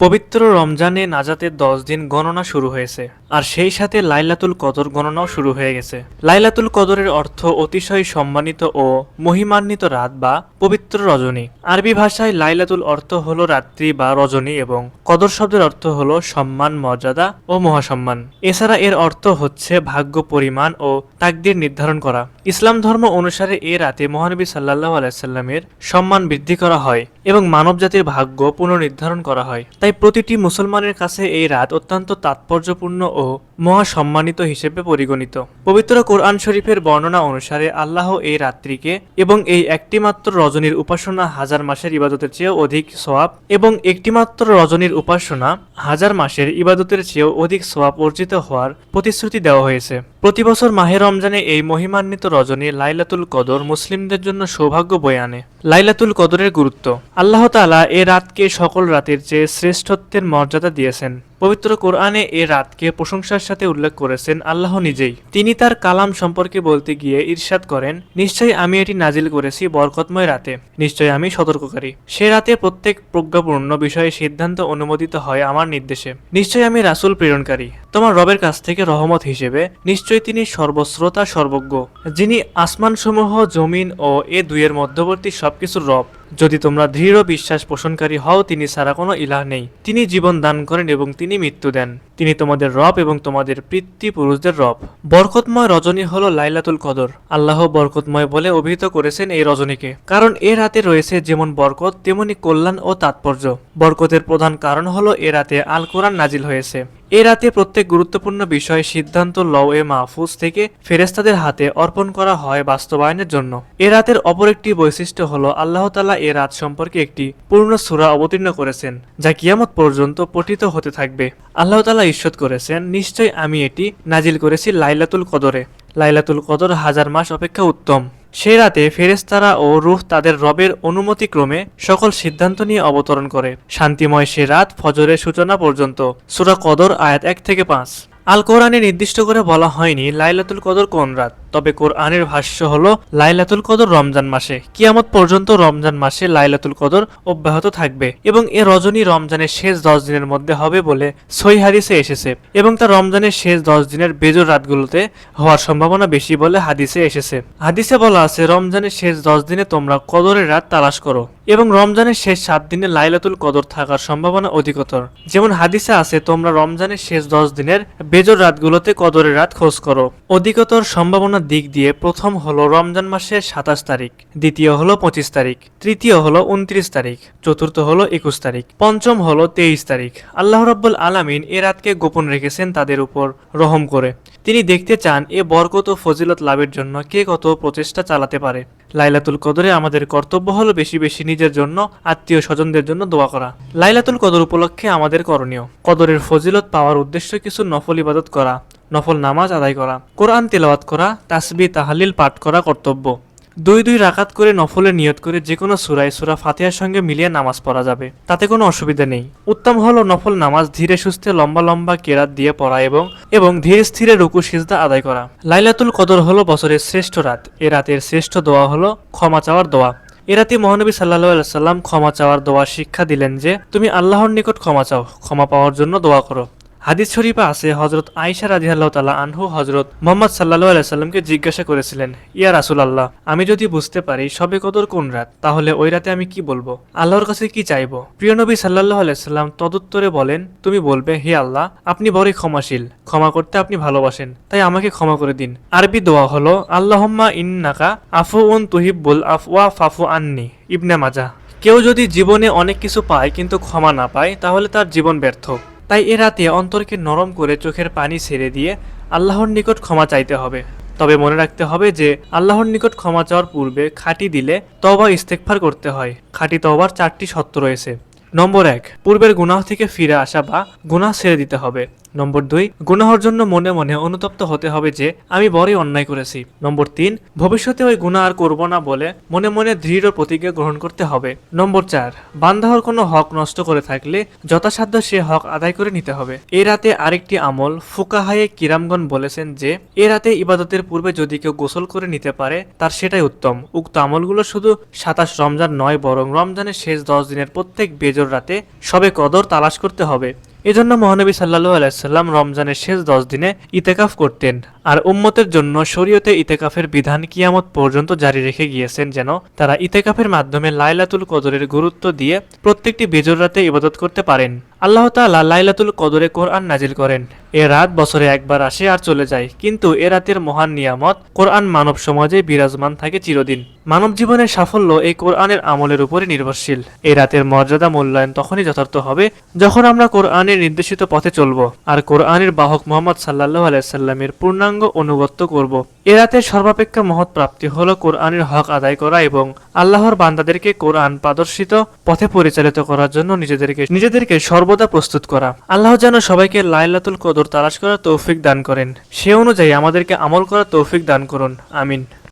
পবিত্র রমজানে নাজাতের দশ দিন গণনা শুরু হয়েছে, আর সেই সাথে লাইলাতুল কদর গণনাও শুরু হয়ে গেছে। লাইলাতুল কদরের অর্থ অতিশয় সম্মানিত ও মহিমান্বিত রাত বা পবিত্র রজনী। আরবি ভাষায় লাইলাতুল অর্থ হল রাত্রি বা রজনী এবং কদর শব্দের অর্থ হল সম্মান, মর্যাদা ও মহাসম্মান। এছাড়া এর অর্থ হচ্ছে ভাগ্য পরিমাণ ও তাকদির নির্ধারণ করা। ইসলাম ধর্ম অনুসারে এ রাতে মহানবী সাল্লাহ আলাইসাল্লামের সম্মান বৃদ্ধি করা হয়। এবং মানবজাতির ভাগ্য পুনর্নির্ধারণ করা হয়। তাই প্রতিটি মুসলমানের কাছে এই রাত অত্যন্ত তাৎপর্যপূর্ণ ও মহাসম্মানিত হিসেবে পরিগণিত। পবিত্র কোরআন শরীফের বর্ণনা অনুসারে আল্লাহ এই রাত্রিকে এবং এই একটিমাত্র রজনীর উপাসনা হাজার মাসের ইবাদতের চেয়েও অধিক সোয়াব এবং একটিমাত্র রজনীর উপাসনা হাজার মাসের ইবাদতের চেয়েও অধিক সোয়াব অর্জিত হওয়ার প্রতিশ্রুতি দেওয়া হয়েছে। প্রতি বছর মাহে রমজানে এই মহিমান্বিত রজনী লাইলাতুল কদর মুসলিমদের জন্য সৌভাগ্য বয়ে আনে। লাইলাতুল কদরের গুরুত্ব। আল্লাহ তালা এ রাতকে সকল রাতের চেয়ে শ্রেষ্ঠত্বের মর্যাদা দিয়েছেন। পবিত্র কোরআনে এ রাতকে প্রশংসার সাথে উল্লেখ করেছেন আল্লাহ নিজেই। তিনি তার কালাম সম্পর্কে বলতে গিয়ে ঈর্ষাদ করেন, নিশ্চয়ই আমি এটি নাজিল করেছি বরকতময় রাতে। নিশ্চয়ই আমি সতর্ককারী। সে রাতে প্রত্যেক প্রজ্ঞাপূর্ণ বিষয়ে সিদ্ধান্ত অনুমোদিত হয় আমার নির্দেশে। নিশ্চয়ই আমি রাসূল প্রেরণকারী। তোমার রবের কাছ থেকে রহমত হিসেবে নিশ্চয়ই তিনি সর্বশ্রোতা, সর্বজ্ঞ। যিনি আসমানসমূহ, জমিন ও এ দুইয়ের মধ্যবর্তী সবকিছুর রব। যদি তোমরা দৃঢ় বিশ্বাস পোষণকারী হও, তিনি ছাড়া কোনো ইলাহ নেই। তিনি জীবন দান করেন এবং তিনি মৃত্যু দেন। তিনি তোমাদের রব এবং তোমাদের পিতৃ পুরুষদের রব। বরকতময় রজনী হলো লাইলাতুল কদর। আল্লাহ বরকতময় বলে অভিহিত করেছেন এই রজনীকে। কারণ এ রাতে রয়েছে যেমন বরকত, তেমনি কল্যাণ ও তাৎপর্য। বরকতের প্রধান কারণ হলো এ রাতে আল কোরআন নাজিল হয়েছে। এ রাতে প্রত্যেক গুরুত্বপূর্ণ বিষয় সিদ্ধান্ত লও এ মাহফুজ থেকে ফেরেস্তাদের হাতে অর্পণ করা হয় বাস্তবায়নের জন্য। এ রাতের অপর একটি বৈশিষ্ট্য হল আল্লাহ তালা এ রাত সম্পর্কে একটি পূর্ণ সূরা অবতীর্ণ করেছেন, যা কিয়ামত পর্যন্ত পঠিত হতে থাকবে। আল্লাহ তালা ঈশ্বর করেছেন নিশ্চয় আমি এটি নাজিল করেছি লাইলাতুল কদরে। লাইলাতুল কদর হাজার মাস অপেক্ষা উত্তম। সে রাতে ফেরেস্তারা ও রুহ তাদের রবের অনুমতিক্রমে সকল সিদ্ধান্ত নিয়ে অবতরণ করে। শান্তিময় সে রাত ফজরের সূচনা পর্যন্ত। সুরা কদর আয়াত এক থেকে পাঁচ। আল কোরআনে নির্দিষ্ট করে বলা হয়নি লাইলাতুল কদর কোন রাত। তবে কোরআনের ভাষ্য হলো, লাইলাতুল কদর রমজান মাসে। কিয়ামত পর্যন্ত রমজান মাসে লাইলাতুল কদর অব্যাহত থাকবে এবং এ রজনী রমজানের শেষ দশ দিনের মধ্যে হবে বলে সই হাদিসে এসেছে এবং তা রমজানের শেষ দশ দিনের বেজর রাতগুলোতে হওয়ার সম্ভাবনা বেশি বলে হাদিসে এসেছে। হাদিসে বলা আছে, রমজানের শেষ দশ দিনে তোমরা কদরের রাত তালাশ করো এবং রমজানের শেষ সাত দিনে লাইলাতুল কদর থাকার সম্ভাবনা অধিকতর। যেমন হাদিসে আছে, তোমরা রমজানের শেষ দশ দিনের বেজর রাতগুলোতে কদরের রাত খোঁজ করো। অধিকতর সম্ভাবনার দিক দিয়ে প্রথম হলো রমজান মাসের সাতাশ তারিখ, দ্বিতীয় হলো পঁচিশ তারিখ, তৃতীয় হলো উনত্রিশ তারিখ, চতুর্থ হলো একুশ তারিখ, পঞ্চম হলো তেইশ তারিখ। আল্লাহ রাব্বুল আলামিন এ রাতকে গোপন রেখেছেন তাদের উপর রহম করে। তিনি দেখতে চান এ বরকত ও ফজিলত লাভের জন্য কে কত প্রচেষ্টা চালাতে পারে। লাইলাতুল কদরে আমাদের কর্তব্য হলো বেশি বেশি নিজের জন্য, আত্মীয় স্বজনদের জন্য দোয়া করা। লাইলাতুল কদর উপলক্ষে আমাদের করণীয়। কদরের ফজিলত পাওয়ার উদ্দেশ্য কিছু নফল ইবাদত করা। নফল নামাজ আদায় করা, কোরআন তেলাওয়াত করা তাসবি তাহালিল পাঠ করা কর্তব্য। দুই দুই রাকাত করে নফলে নিয়ত করে যে কোনো সুরায় সুরা ফাতিহার সঙ্গে মিলিয়ে নামাজ পড়া যাবে। তাতে কোনো অসুবিধা নেই। উত্তম হলো নফল নামাজ ধীরে সুস্থে লম্বা লম্বা কেরাত দিয়ে পড়া এবং এবং ধীরে স্থিরে রুকু সিজদা আদায় করা। লাইলাতুল কদর হলো বছরের শ্রেষ্ঠ রাত। এ রাতের শ্রেষ্ঠ দোয়া হলো ক্ষমা চাওয়ার দোয়া। এরাতে মহানবী সাল্লাহ সাল্লাম ক্ষমা চাওয়ার দোয়া শিক্ষা দিলেন যে, তুমি আল্লাহর নিকট ক্ষমা চাও, ক্ষমা পাওয়ার জন্য দোয়া করো। হাদিস শরীফে আছে হজরত আইসা রাজি আল্লাহ তালা আনহু হজরত মোহাম্মদ সাল্লাহ আলাইসাল্লামকে জিজ্ঞাসা করেছিলেন, ইয়া রাসুল আল্লাহ আমি যদি বুঝতে পারি সবে কদর কোন রাত, তাহলে ওই রাতে আমি কি বলব? আল্লাহর কাছে কি চাইব? প্রিয় নবী সাল্লাহ আলাইসাল্লাম তদুত্তরে বলেন, তুমি বলবে, হে আল্লাহ, আপনি বড়ই ক্ষমাশীল, ক্ষমা করতে আপনি ভালোবাসেন, তাই আমাকে ক্ষমা করে দিন। আরবি দোয়া হলো, আল্লাহম্মা ইন্নাকা আফু উন তুহিব্বুল আফওয়া ফাফু আন্নি ইবনে মাজা। কেউ যদি জীবনে অনেক কিছু পায় কিন্তু ক্ষমা না পায়, তাহলে তার জীবন ব্যর্থ। তাই এ রাতে অন্তরকে নরম করে চোখের পানি ছেড়ে দিয়ে আল্লাহর নিকট ক্ষমা চাইতে হবে। তবে মনে রাখতে হবে যে, আল্লাহর নিকট ক্ষমা চাওয়ার পূর্বে খাঁটি দিলে তবা ইস্তেকফার করতে হয়। খাঁটি তবার চারটি সত্য রয়েছে। নম্বর এক, পূর্বের গুনাহ থেকে ফিরে আসা বা গুনাহ ছেড়ে দিতে হবে। নম্বর দুই, গুনাহর জন্য মনে মনে অনুতপ্ত হতে হবে যে, আমি বড়ই অন্যায় করেছি। নম্বর তিন, ভবিষ্যতে ওই গুনাহ আর করব না বলে মনে মনে দৃঢ় প্রতিজ্ঞা গ্রহণ করতে হবে। নম্বর চার বান্দাহর কোনো হক নষ্ট করে থাকলে যথাসাধ্য সে হক আদায় করে নিতে হবে। এ রাতে আরেকটি আমল ফুকাহায়ে কিরামগণ বলেছেন যে, এ রাতে ইবাদতের পূর্বে যদি কেউ গোসল করে নিতে পারে, তার সেটাই উত্তম। উক্ত আমলগুলো শুধু সাতাশ রমজান নয়, বরং রমজানের শেষ দশ দিনের প্রত্যেক বেজর রাতে সবে কদর তালাশ করতে হবে। এজন্য মহানবী সাল্লাল্লাহু আলাইসাল্লাম রমজানের শেষ দশ দিনে ইতেকাফ করতেন। আর উম্মতের জন্য শরীয়তে ইতেকাফের বিধান কিয়ামত পর্যন্ত জারি রেখে গিয়েছেন যেন তারা ইতেকাফের মাধ্যমে লাইলাতুল কদরের গুরুত্ব দিয়ে প্রত্যেকটি বেজর রাতে ইবাদত করতে পারেন। আল্লাহ তাআলা লাইলাতুল কদরে কোরআন নাজিল করেন। এ রাত বছরে একবার আসে আর চলে যায়। কিন্তু এ রাতের মহান নিয়ামত কোরআন মানব সমাজে বিরাজমান থাকে চিরদিন। মানব জীবনের সাফল্য এই কোরআনের আমলের উপরে নির্ভরশীল। এ রাতের মর্যাদা মূল্যায়ন তখনই যথার্থ হবে যখন আমরা কোরআনের নির্দেশিত পথে চলব। আর কোরআনের বাহক মোহাম্মদ সাল্লাহ আলাইসাল্লামের পূর্ণাঙ্গ অনুগত্য করব। এ রাতে সর্বাপেক্ষা মহৎ প্রাপ্তি হল কোরআনের হক আদায় করা এবং আল্লাহর বান্দাদেরকে কোরআন প্রদর্শিত পথে পরিচালিত করার জন্য নিজেদেরকে নিজেদেরকে সর্বদা প্রস্তুত করা। আল্লাহ যেন সবাইকে লাইলাতুল কদর তালাশ করার তৌফিক দান করেন। সে অনুযায়ী আমাদেরকে আমল করার তৌফিক দান করুন। আমিন।